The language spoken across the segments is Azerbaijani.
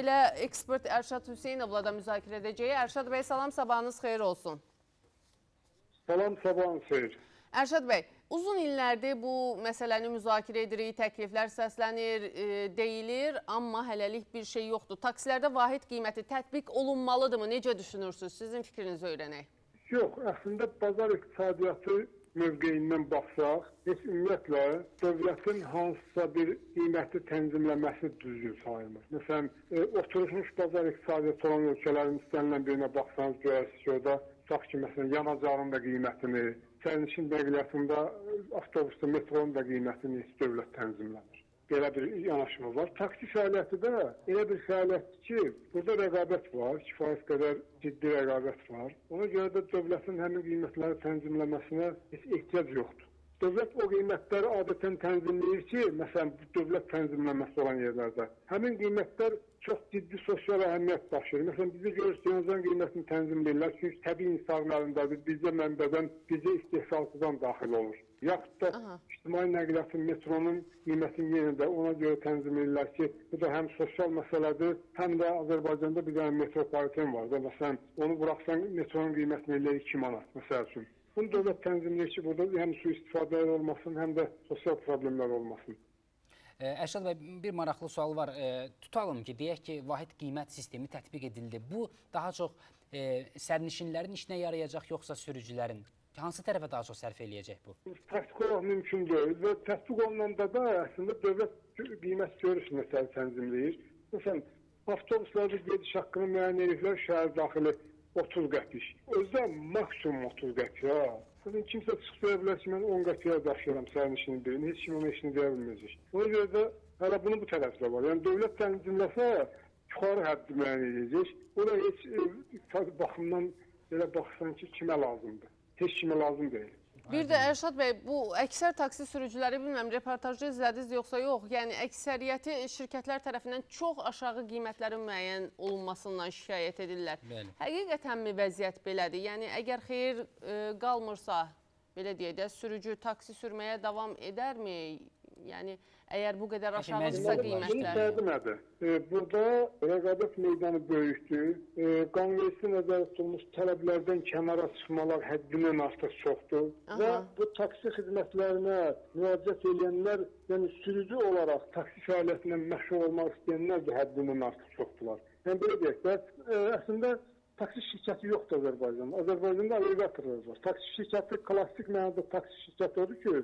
elə ekspert Ərşad Hüseynovla da müzakirə edəcəyik. Ərşad bəy, salam, sabahınız xeyir olsun. Salam, sabahın xeyir. Ərşad bəy, uzun illərdir bu məsələni müzakirə edirik, təkliflər səslənir, e, deyilir, amma hələlik bir şey yoxdur. Taksilərdə vahid qiyməti tətbiq olunmalıdırmı? Necə düşünürsünüz? Sizin fikrinizi öyrənək. Yox, əslində bazar iqtisadiyyatı mövqeyindən baxsaq, heç ümumiyyətlə dövlətin hansısa bir qiyməti tənzimləməsi düzgün sayılmır. Məsələn, e, oturmuş bazar iqtisadiyyatı olan ölkələrin istənilən birinə baxsanız görərsiniz ki, orada tutaq ki, məsələn, yanacağın da qiymətini, sərnişin nəqliyyatında e, avtobusda, metronun da qiymətini heç dövlət tənzimləmir. Belə bir yanaşma var. Taksi fəaliyyəti də elə bir fəaliyyətdir ki, burada rəqabət var, kifayət qədər ciddi rəqabət var. Ona görə də dövlətin həmin qiymətləri tənzimləməsinə heç ehtiyac yoxdur. Dövlət o qiymətləri adətən tənzimləyir ki, məsələn, dövlət tənzimləməsi olan yerlərdə həmin qiymətlər çox ciddi sosial əhəmiyyət daşıyır. Məsələn, bizə görürsünüz, yanacağın qiymətini tənzimləyirlər, çünki təbii insanın əlindədir, bizə mənbədən, bizə istehsalçıdan daxil olur. Yaxud da Aha. ictimai nəqliyyatın, metronun qiymətini yenə də ona görə tənzimləyirlər ki, bu da həm sosial məsələdir, həm də Azərbaycanda bir dənə metropoliten var da, məsələn, onu buraxsan metronun qiymətini elə 2 manat, məsəl üçün. Bunu dövlət tənzimləyir ki, burada həm su istifadələr olmasın, həm də sosial problemlər olmasın. Ə, Ərşad bəy, bir maraqlı sual var. Tutalım ki, deyək ki, vahid qiymət sistemi tətbiq edildi. Bu daha çox ə, sərnişinlərin işinə yarayacaq yoxsa sürücülərin? Hansı tərəfə daha çox sərf eləyəcək bu? Praktik olaraq mümkün deyil və tətbiq olunanda da əslində dövlət qiymət görüş məsələ tənzimləyir. Məsələn, avtobuslarda gediş haqqını müəyyən ediblər şəhər daxili 30 qəpik. Özdə maksimum 30 qəpik ha. Sizin kimsə deyə bilər ki, mən 10 qəpiyə daşıyıram sərnişinin birini, heç kim ona işini deyə bilməyəcək. Ona görə də hələ bunu bu tərəfdə var. Yəni dövlət tənzimləsə yuxarı həddi müəyyən edəcək. O da heç e, baxımdan belə baxsan ki, kimə lazımdır? Heç kimə lazım deyil. Bir də Ərşad bəy, bu əksər taksi sürücüləri bilmirəm reportajda izlədiniz yoxsa yox. Yəni əksəriyyəti şirkətlər tərəfindən çox aşağı qiymətlərin müəyyən olunmasından şikayət edirlər. Bəli. Həqiqətənmi vəziyyət belədir? Yəni əgər xeyir e, qalmırsa, belə deyək də, sürücü taksi sürməyə davam edərmi? Yəni əgər bu qədər aşağıdırsa qiymətlər. nədir? E, burada rəqabət meydanı böyükdür. Qanunvericisi nəzərdə tutulmuş tələblərdən kənara çıxmalar həddindən artıq çoxdur. Aha. Və bu taksi xidmətlərinə müraciət edənlər, yəni sürücü olaraq taksi fəaliyyətindən məşğul olmaq istəyənlər də həddindən artıq çoxdular. Yəni belə deyək də, e, əslində taksi şirkəti yoxdur Azərbaycanda. Azərbaycanda aqreqatorlar var. Taksi şirkəti klassik mənada taksi şirkəti odur ki,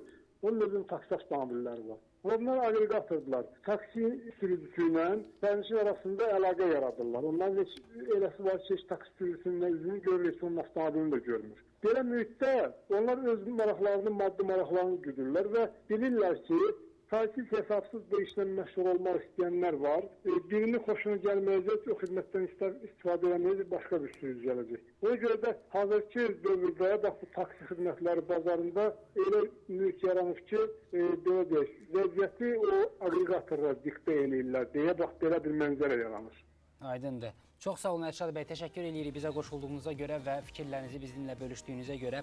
onun özünün taksi avtomobilləri var. Onlar aqreqatordurlar. Taksi sürücüsü ilə sərnişin arasında əlaqə yaradırlar. Onların heç eləsi var ki, heç taksi sürücüsünün üzünü görür, heç onun avtomobilini də görmür. Belə mühitdə onlar öz maraqlarını, maddi maraqlarını güdürlər və bilirlər ki, Saysız hesabsız bu işlə məşğul olmaq istəyənlər var. E, birini xoşuna gəlməyəcək, o xidmətdən istər, istifadə eləməyəcək, başqa bir sürücü gələcək. Ona görə də hazırki dövrdə bax bu taksi xidmətləri bazarında elə mühit yaranıb ki, e, belə deyək, vəziyyəti o aqreqatorlar diktə eləyirlər deyə bax belə bir mənzərə yaranır. Aydındır. Çox sağ olun Ərşad bəy, təşəkkür eləyirik bizə qoşulduğunuza görə və fikirlərinizi bizimlə bölüşdüyünüzə görə.